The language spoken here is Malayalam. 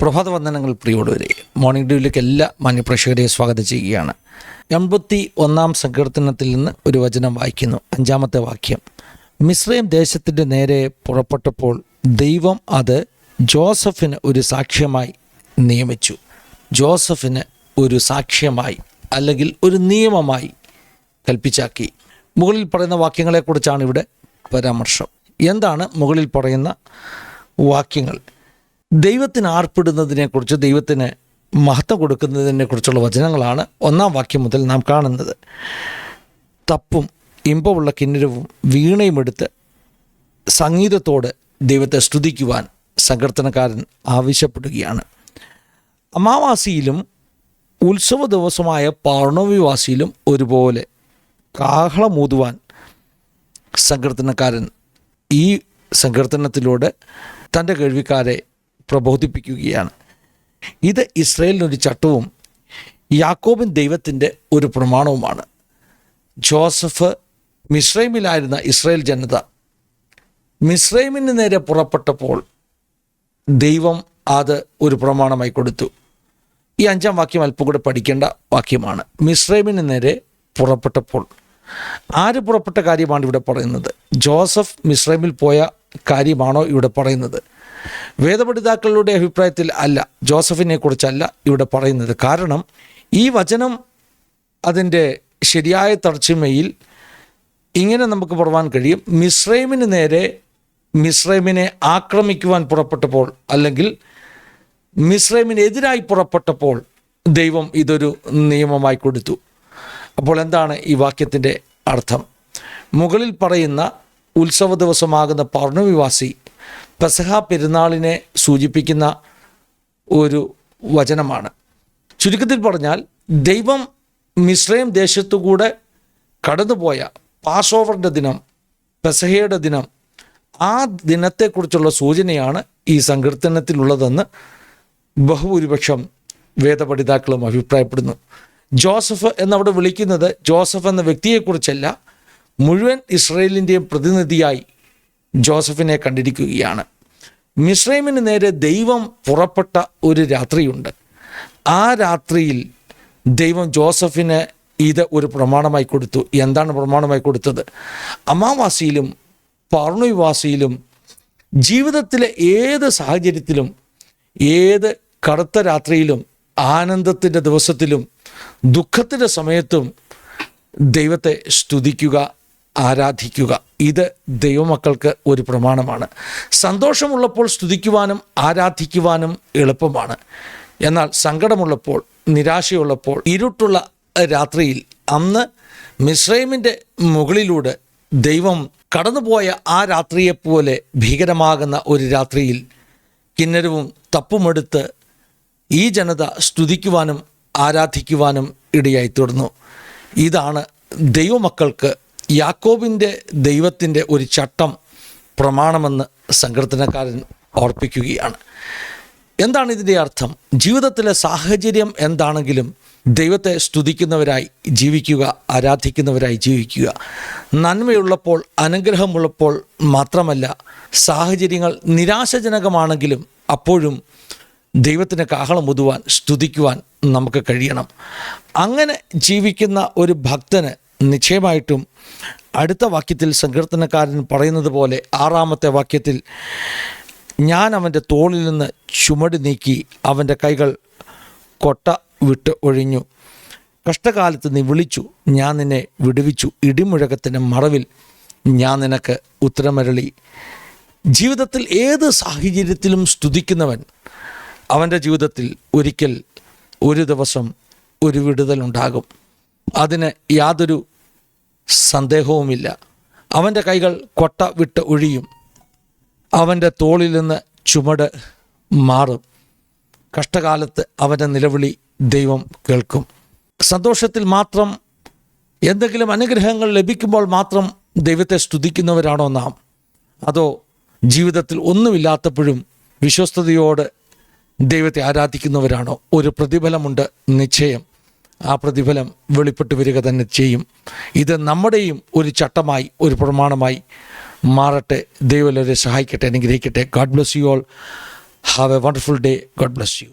പ്രഭാത വന്ദനങ്ങൾ പ്രിയോടുവരെ മോർണിംഗ് ഡ്യൂവിലേക്ക് എല്ലാ മാന്യപ്രേക്ഷകരെയും സ്വാഗതം ചെയ്യുകയാണ്. എൺപത്തി ഒന്നാം സങ്കീർത്തനത്തിൽ നിന്ന് ഒരു വചനം വായിക്കുന്നു. അഞ്ചാമത്തെ വാക്യം. മിശ്രയും ദേശത്തിന്റെ നേരെ പുറപ്പെട്ടപ്പോൾ ദൈവം അത് ജോസഫിന് ഒരു സാക്ഷ്യമായി നിയമിച്ചു. ജോസഫിന് ഒരു സാക്ഷ്യമായി അല്ലെങ്കിൽ ഒരു നിയമമായി കൽപ്പിച്ചാക്കി. മുകളിൽ പറയുന്ന വാക്യങ്ങളെക്കുറിച്ചാണ് ഇവിടെ പരാമർശം. എന്താണ് മുകളിൽ പറയുന്ന വാക്യങ്ങൾ? ദൈവത്തിന് ആർപ്പിടുന്നതിനെക്കുറിച്ച് ദൈവത്തിന് മഹത്വം കൊടുക്കുന്നതിനെക്കുറിച്ചുള്ള വചനങ്ങളാണ് ഒന്നാം വാക്യം മുതൽ നാം കാണുന്നത്. തപ്പും ഇമ്പമുള്ള കിന്നരവും വീണയും എടുത്ത് സംഗീതത്തോട് ദൈവത്തെ സ്തുതിക്കുവാൻ സങ്കീർത്തനക്കാരൻ ആവശ്യപ്പെടുകയാണ്. അമാവാസിയിലും ഉത്സവ ദിവസമായ പൗർണമിവാസിയിലും ഒരുപോലെ കാഹളമൂതുവാൻ സങ്കീർത്തനക്കാരൻ ഈ സങ്കീർത്തനത്തിലൂടെ തന്റെ കേൾവിക്കാരെ പ്രബോധിപ്പിക്കുകയാണ്. ഇത് ഇസ്രയേലിനൊരു ചട്ടവും യാക്കോബിൻ ദൈവത്തിന്റെ ഒരു പ്രമാണവുമാണ്. ജോസഫ് മിശ്രൈമിലായിരുന്ന ഇസ്രയേൽ ജനത മിശ്രൈമിന് നേരെ പുറപ്പെട്ടപ്പോൾ ദൈവം അത് ഒരു പ്രമാണമായി കൊടുത്തു. ഈ അഞ്ചാം വാക്യം അല്പം കൂടെ പഠിക്കേണ്ട വാക്യമാണ്. മിശ്രൈമിന് നേരെ പുറപ്പെട്ടപ്പോൾ. ആര് പുറപ്പെട്ട കാര്യമാണ് ഇവിടെ പറയുന്നത്? ജോസഫ് മിശ്രൈമിൽ പോയ കാര്യമാണോ ഇവിടെ പറയുന്നത്? വേദപഠിതാക്കളുടെ അഭിപ്രായത്തിൽ അല്ല ജോസഫിനെ കുറിച്ചല്ല ഇവിടെ പറയുന്നത്. കാരണം ഈ വചനം അതിന്റെ ശരിയായ തർജിമയിൽ ഇങ്ങനെ നമുക്ക് പറവാൻ കഴിയും. മിശ്രൈമിന് നേരെ മിശ്രൈമിനെ ആക്രമിക്കുവാൻ പുറപ്പെട്ടപ്പോൾ അല്ലെങ്കിൽ മിശ്രൈമിനെതിരായി പുറപ്പെട്ടപ്പോൾ ദൈവം ഇതൊരു നിയമമായി കൊടുത്തു. അപ്പോൾ എന്താണ് ഈ വാക്യത്തിന്റെ അർത്ഥം? മുകളിൽ പറയുന്ന ഉത്സവ ദിവസമാകുന്ന പർണവിവാസി പെസഹ പെരുന്നാളിനെ സൂചിപ്പിക്കുന്ന ഒരു വചനമാണ്. ചുരുക്കത്തിൽ പറഞ്ഞാൽ ദൈവം മിശ്രയം ദേശത്തുകൂടെ കടന്നുപോയ പാസ് ഓവറിന്റെ ദിനം പെസഹയുടെ ദിനം ആ ദിനത്തെക്കുറിച്ചുള്ള സൂചനയാണ് ഈ സങ്കീർത്തനത്തിലുള്ളതെന്ന് ബഹുഭൂരിപക്ഷം വേദപഠിതാക്കളും അഭിപ്രായപ്പെടുന്നു. ജോസഫ് എന്നവിടെ വിളിക്കുന്നത് ജോസഫ് എന്ന വ്യക്തിയെക്കുറിച്ചല്ല മുഴുവൻ ഇസ്രയേലിന്റെയും പ്രതിനിധിയായി ജോസഫിനെ കണ്ടിരിക്കുകയാണ്. മിശ്രൈമിന് നേരെ ദൈവം പുറപ്പെട്ട ഒരു രാത്രിയുണ്ട്. ആ രാത്രിയിൽ ദൈവം ജോസഫിന് ഇത് ഒരു പ്രമാണമായി കൊടുത്തു. എന്താണ് പ്രമാണമായി കൊടുത്തത്? അമാവാസിയിലും പൗർണവിവാസിയിലും ജീവിതത്തിലെ ഏത് സാഹചര്യത്തിലും ഏത് കറുത്ത രാത്രിയിലും ആനന്ദത്തിന്റെ ദിവസത്തിലും ദുഃഖത്തിന്റെ സമയത്തും ദൈവത്തെ സ്തുതിക്കുക ആരാധിക്കുക. ഇത് ദൈവമക്കൾക്ക് ഒരു പ്രമാണമാണ്. സന്തോഷമുള്ളപ്പോൾ സ്തുതിക്കുവാനും ആരാധിക്കുവാനും എളുപ്പമാണ്. എന്നാൽ സങ്കടമുള്ളപ്പോൾ നിരാശയുള്ളപ്പോൾ ഇരുട്ടുള്ള രാത്രിയിൽ അന്ന് മിശ്രൈമിന്റെ മുകളിലൂടെ ദൈവം കടന്നുപോയ ആ രാത്രിയെപ്പോലെ ഭീകരമാകുന്ന ഒരു രാത്രിയിൽ കിന്നരവും തപ്പുമെടുത്ത് ഈ ജനത സ്തുതിക്കുവാനും ആരാധിക്കുവാനും ഇടയായി തീർന്നു ഇതാണ് ദൈവമക്കൾക്ക് യാക്കോബിന്റെ ദൈവത്തിന്റെ ഒരു ചട്ടം പ്രമാണമെന്ന് സങ്കീർത്തനക്കാരൻ ഓർപ്പിക്കുകയാണ്. എന്താണ് ഇതിന്റെ അർത്ഥം? ജീവിതത്തിലെ സാഹചര്യം എന്താണെങ്കിലും ദൈവത്തെ സ്തുതിക്കുന്നവരായി ജീവിക്കുക ആരാധിക്കുന്നവരായി ജീവിക്കുക. നന്മയുള്ളപ്പോൾ അനുഗ്രഹമുള്ളപ്പോൾ മാത്രമല്ല സാഹചര്യങ്ങൾ നിരാശജനകമാണെങ്കിലും അപ്പോഴും ദൈവത്തിന് കാഹളം ഒതുവാൻ സ്തുതിക്കുവാൻ നമുക്ക് കഴിയണം. അങ്ങനെ ജീവിക്കുന്ന ഒരു ഭക്തന് നിശ്ചയമായിട്ടും അടുത്ത വാക്യത്തിൽ സങ്കീർത്തനക്കാരൻ പറയുന്നത് പോലെ ആറാമത്തെ വാക്യത്തിൽ ഞാൻ അവന്റെ തോളിൽ നിന്ന് ചുമട് നീക്കി അവന്റെ കൈകൾ കൊട്ട വിട്ട് ഒഴിഞ്ഞു. കഷ്ടകാലത്ത് നീ വിളിച്ചു ഞാൻ നിന്നെ വിടുവിച്ചു. ഇടിമുഴക്കത്തിന്റെ മറവിൽ ഞാൻ നിനക്ക് ഉത്തരമരളി. ജീവിതത്തിൽ ഏത് സാഹചര്യത്തിലും സ്തുതിക്കുന്നവൻ അവന്റെ ജീവിതത്തിൽ ഒരിക്കൽ ഒരു ദിവസം ഒരു വിടുതലുണ്ടാകും അതിന് യാതൊരു സന്ദേഹവുമില്ല. അവന്റെ കൈകൾ കൊട്ട വിട്ട് ഒഴിയും. അവന്റെ തോളിൽ നിന്ന് ചുമട് മാറും. കഷ്ടകാലത്ത് അവന്റെ നിലവിളി ദൈവം കേൾക്കും. സന്തോഷത്തിൽ മാത്രം എന്തെങ്കിലും അനുഗ്രഹങ്ങൾ ലഭിക്കുമ്പോൾ മാത്രം ദൈവത്തെ സ്തുതിക്കുന്നവരാണോ നാം? അതോ ജീവിതത്തിൽ ഒന്നുമില്ലാത്തപ്പോഴും വിശ്വസ്തയോട് ദൈവത്തെ ആരാധിക്കുന്നവരാണോ? ഒരു പ്രതിഫലമുണ്ട് നിശ്ചയം. ആ പ്രതിഫലം വെളിപ്പെട്ട് വരിക തന്നെ ചെയ്യും. ഇത് നമ്മുടെയും ഒരു ചട്ടമായി ഒരു പ്രമാണമായി മാറട്ടെ. ദൈവം എല്ലാവരെ സഹായിക്കട്ടെ അനുഗ്രഹിക്കട്ടെ. God bless you all have a wonderful day god bless you